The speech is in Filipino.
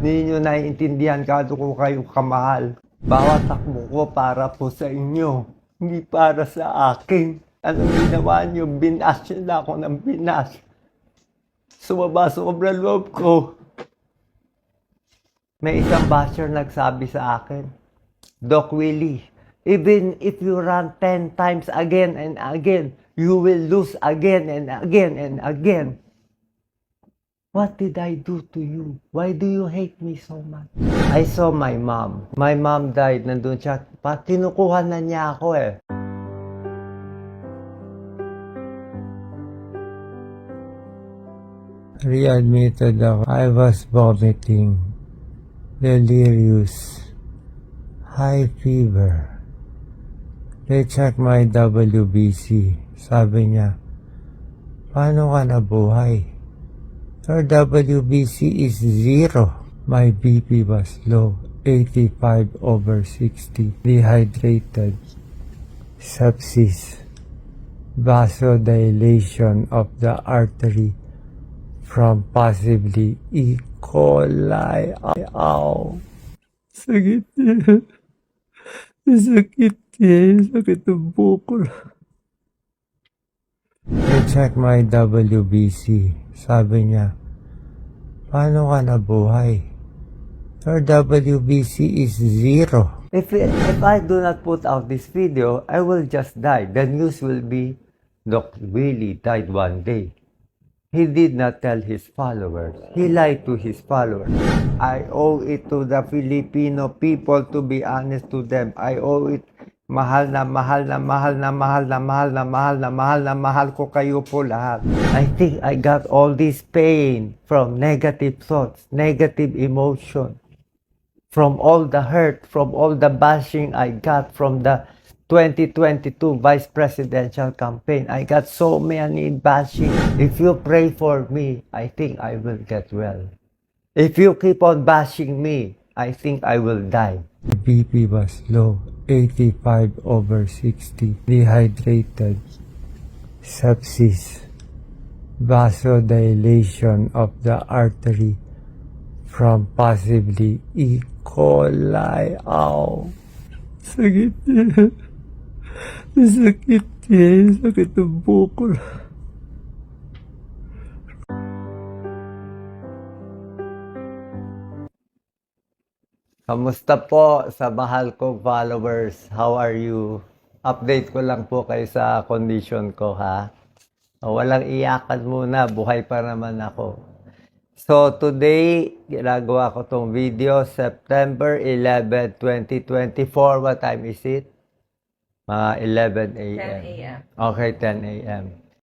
Hindi nyo naiintindihan kado ko kayo kamahal. Bawat takbo ko para po sa inyo. Hindi para sa akin. Anong ginawa nyo? Binas nyo na ako ng binas. Sumaba sobra loob ko. May isang basher nagsabi sa akin, Doc Willie, even if you run 10 times again and again, you will lose again and again and again. What did I do to you? Why do you hate me so much? I saw my mom. My mom died. Nandun siya. Pa, kinukuha na niya ako eh. Readmitted ako. I was vomiting. Delirious. High fever. They checked my WBC. Sabi niya, paano ka nabuhay? WBC is zero. My BP was low, 85 over 60. Dehydrated. Sepsis. Vasodilation of the artery from possibly E. coli. Ow. Sakit niya. Sakit niya. Sakit ng bukol. I check my WBC. Sabi niya, paano ka nabuhay? Your WBC is zero. If, if I do not put out this video, I will just die. The news will be, Dr. Willie died one day. He did not tell his followers. He lied to his followers. I owe it to the Filipino people to be honest to them. I owe it. Mahal na mahal na mahal na mahal na mahal na mahal na mahal na mahal ko kayo po lahat. I think I got all this pain from negative thoughts, negative emotion, from all the hurt, from all the bashing I got from the 2022 vice presidential campaign. I got so many bashing. If you pray for me, I think I will get well. If you keep on bashing me, I think I will die. BP was low, 85 over 60. Dehydrated. Sepsis. Vasodilation of the artery from possibly E. coli. Ow. Sakit niya. Sakit. Sakit ng bukol. Kamusta po sa mahal kong followers? How are you? Update ko lang po kayo sa condition ko ha. O, Walang iyakan muna, buhay pa naman ako. So today, ginagawa ko tong video, September 11, 2024. What time is it? Mga 11 a.m. 10 a.m. Okay, 10 a.m.